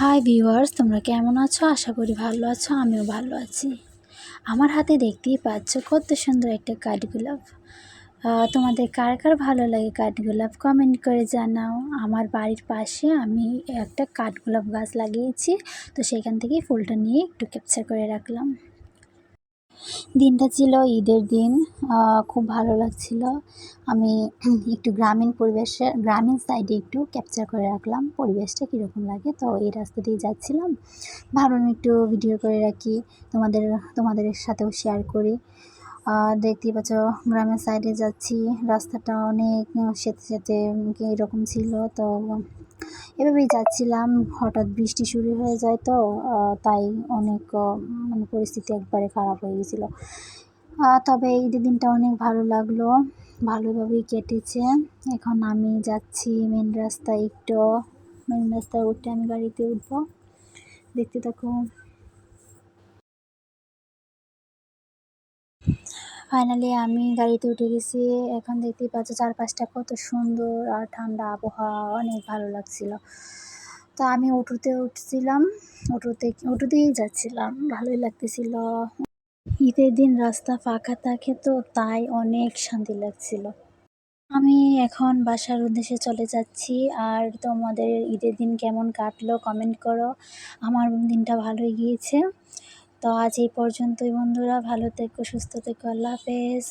Hi viewers তোমরা কেমন আছো? আশা করি ভালো আছো, আমিও ভালো আছি। আমার হাতে দেখতেই পাচ্ছ কত সুন্দর একটা কাঠগোলাপ। তোমাদের কার কার ভালো লাগে কাঠগোলাপ কমেন্ট করে জানাও। আমার বাড়ির পাশে আমি একটা কাঠগোলাপ গাছ লাগিয়েছি, তো সেখান থেকেই ফুলটা নিয়ে একটু ক্যাপচার করে রাখলাম। দিনটা ছিল ঈদের দিন খুব ভালো লাগছিল। আমি একটু গ্রামীণ পরিবেশে, গ্রামীণ সাইডে একটু ক্যাপচার করে রাখলাম, পরিবেশটা কীরকম লাগে, তো এই রাস্তা দিয়ে যাচ্ছিলাম। ভাবলাম একটু ভিডিও করে রাখি, তোমাদের তোমাদের সাথেও শেয়ার করি। দেখতেই পাচ্ছ, গ্রামের সাইডে যাচ্ছি, রাস্তাটা অনেক সেতে সেতে এরকম ছিল, তো এভাবেই যাচ্ছিলাম। হঠাৎ বৃষ্টি শুরু হয়ে যায় তো তাই অনেক মানে পরিস্থিতি একবারে খারাপ হয়ে গেছিল। তবে ঈদের দিনটা অনেক ভালো লাগল, ভালোভাবেই কেটেছে। এখন আমি যাচ্ছি মেন রাস্তায় একটু। মেন রাস্তায় উঠে আমি গাড়িতে উঠবো। দেখতে থাকো। ফাইনালি আমি গাড়িতে উঠে গেছি। এখন দেখতেই পাচ্ছ চারপাশটা কত সুন্দর আর ঠান্ডা আবহাওয়া, অনেক ভালো লাগছিল। তো আমি অটোতে উঠছিলাম, অটোতে, অটোতেই যাচ্ছিলাম। ভালোই লাগতেছিল। ঈদের দিন রাস্তা ফাঁকা থাকে তো তাই অনেক শান্তি লাগছিল। আমি এখন বাসার উদ্দেশ্যে চলে যাচ্ছি। আর তোমাদের ঈদের দিন কেমন কাটলো কমেন্ট করো। আমার দিনটা ভালোই গিয়েছে। তো আজ এই পর্যন্তই বন্ধুরা ভালো থেকো সুস্থ থেকো আল্লাহ হাফেজ।